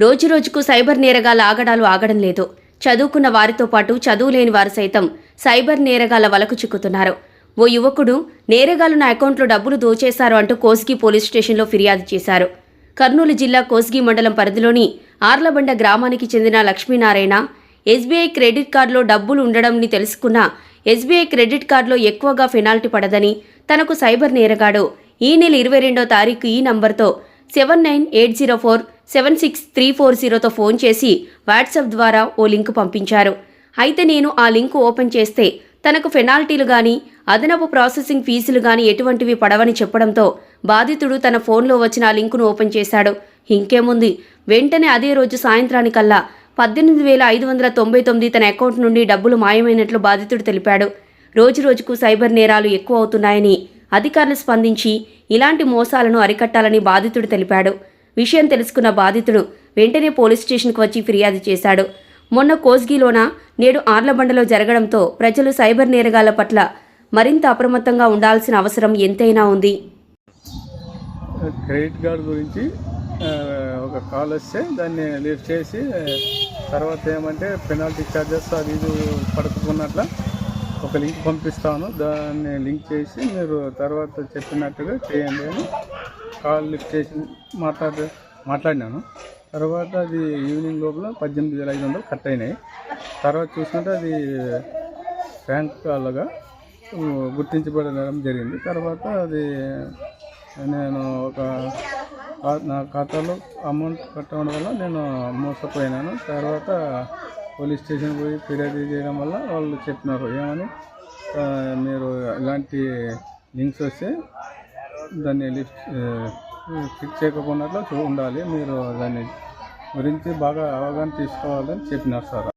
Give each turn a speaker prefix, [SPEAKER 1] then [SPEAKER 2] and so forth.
[SPEAKER 1] రోజురోజుకు సైబర్ నేరగాల ఆగడాలు ఆగడం లేదు. చదువుకున్న వారితో పాటు చదువు లేని వారు సైతం సైబర్ నేరగాల వలకు చిక్కుతున్నారు. ఓ యువకుడు నేరగాలు నా అకౌంట్లో డబ్బులు దోచేశారు అంటూ కోస్గి పోలీస్ స్టేషన్లో ఫిర్యాదు చేశారు. కర్నూలు జిల్లా కోస్గి మండలం పరిధిలోని ఆర్లబండ గ్రామానికి చెందిన లక్ష్మీనారాయణ ఎస్బీఐ క్రెడిట్ కార్డులో డబ్బులు ఉండడంని తెలుసుకున్న ఎస్బీఐ క్రెడిట్ కార్డులో ఎక్కువగా పెనాల్టీ పడదని తనకు సైబర్ నేరగాడు. ఈ నెల ఇరవై రెండో తారీఖు ఈ నంబర్తో seven nine eight zero four seven six three four జీరోతో phone చేసి వాట్సాప్ ద్వారా ఓ లింక్ పంపించారు. అయితే నేను ఆ లింక్ ఓపెన్ చేస్తే తనకు పెనాల్టీలు కానీ అదనపు ప్రాసెసింగ్ ఫీజులు కానీ ఎటువంటివి పడవని చెప్పడంతో బాధితుడు తన ఫోన్లో వచ్చిన ఆ లింకును ఓపెన్ చేశాడు. ఇంకేముంది? వెంటనే అదే రోజు సాయంత్రానికల్లా పద్దెనిమిది వేల ఐదు వందల తొంభై తొమ్మిది తన అకౌంట్ నుండి డబ్బులు మాయమైనట్లు బాధితుడు తెలిపాడు. రోజు రోజుకు సైబర్ నేరాలు ఎక్కువ అవుతున్నాయని అధికారులు స్పందించి ఇలాంటి మోసాలను అరికట్టాలని బాధితుడు తెలిపాడు. విషయం తెలుసుకున్న బాధితుడు వెంటనే పోలీస్ స్టేషన్కు వచ్చి ఫిర్యాదు చేశాడు. మొన్న కోస్గిలోన నేడు ఆర్లబండలో జరగడంతో ప్రజలు సైబర్ నేరగాళ్ళ పట్ల మరింత అప్రమత్తంగా ఉండాల్సిన అవసరం ఎంతైనా ఉంది.
[SPEAKER 2] క్రెడిట్ కార్డు గురించి ఒక కాల్ వస్తే దాన్ని లిఫ్ట్ చేసి తర్వాత ఏమంటే పెనాల్టీ ఛార్జెస్ అది ఇది పడుకున్నట్ల ఒక లింక్ పంపిస్తాను. దాన్ని లింక్ చేసి మీరు తర్వాత చెప్పినట్టుగా చేయండి అని కాల్ లిఫ్ట్ చేసి మాట్లాడ మాట్లాడినాను. తర్వాత అది ఈవినింగ్ లోపల పద్దెనిమిది వేల ఐదు వందలు కట్ అయినాయి. తర్వాత చూసుకుంటే అది బ్యాంక్ కాల్గా గుర్తించబడడం జరిగింది. తర్వాత అది నేను ఒక నా ఖాతాలో అమౌంట్ కట్టడం వల్ల నేను మోసపోయినాను. తర్వాత పోలీస్ స్టేషన్ పోయి ఫిర్యాదు చేయడం వల్ల వాళ్ళు చెప్పినారు ఏమని? మీరు ఇలాంటి లింక్స్ వస్తే దాన్ని లిఫ్ట్ క్లిక్ చేయకుండా ఉండాలి. మీరు దాన్ని గురించి బాగా అవగాహన తీసుకోవాలని చెప్పినారు సార్.